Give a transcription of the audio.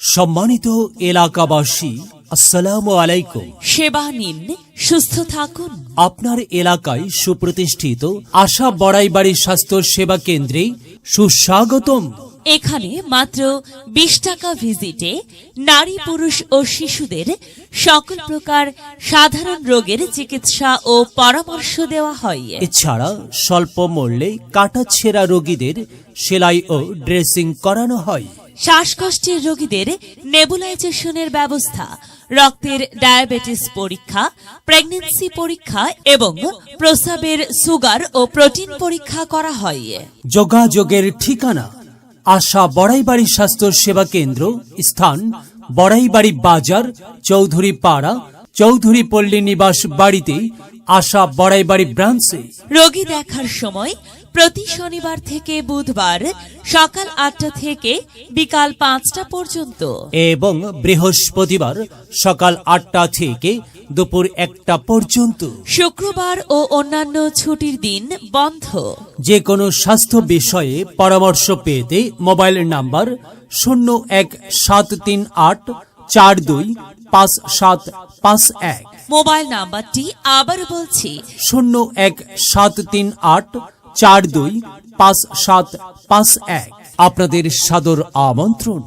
সম্মানিত এলাকাবাসী আসসালামু আলাইকুম। সেবা নিন সুস্থ থাকুন। আপনার এলাকায় সুপ্রতিষ্ঠিত আশা বড়াইবাড়ি স্বাস্থ্য সেবা কেন্দ্রে সুস্বাগতম। এখানে মাত্র বিশ টাকা ভিজিটে নারী পুরুষ ও শিশুদের সকল প্রকার সাধারণ রোগের চিকিৎসা ও পরামর্শ দেওয়া হয়। এছাড়া স্বল্প মূল্যে কাটাছেঁড়া রোগীদের সেলাই ও ড্রেসিং করানো হয়। শ্বাসকষ্টের রোগীদের নেবুলাইজেশনের ব্যবস্থা, রক্তের ডায়াবেটিস পরীক্ষা, প্রেগনেন্সি পরীক্ষা এবং প্রস্রাবের সুগার ও প্রোটিন পরীক্ষা করা হয়। যোগাযোগের ঠিকানা, আশা বড়াইবাড়ি স্বাস্থ্য সেবা কেন্দ্র, স্থান বড়াইবাড়ি বাজার চৌধুরী পাড়া চৌধুরী পল্লী নিবাস বাড়িতে আশা বড়াইবাড়ি ব্রাঞ্চে। রোগী দেখার সময় প্রতি শনিবার থেকে বুধবার সকাল আটটা থেকে বিকাল পাঁচটা পর্যন্ত। এবং বৃহস্পতিবার সকাল আটটা থেকে দুপুর একটা পর্যন্ত। শুক্রবার ও অন্যান্য ছুটির দিন বন্ধ। যে কোনো স্বাস্থ্য বিষয়ে পরামর্শ পেতে মোবাইল নাম্বার শূন্য এক সাত তিন আট চার দুই পাঁচ সাত পাঁচ এক। মোবাইল নাম্বারটি আবার বলছি। শূন্য এক সাত তিন আট চার দুই পাঁচ সাত পাঁচ এক। আপনাদের সাদর আমন্ত্রণ।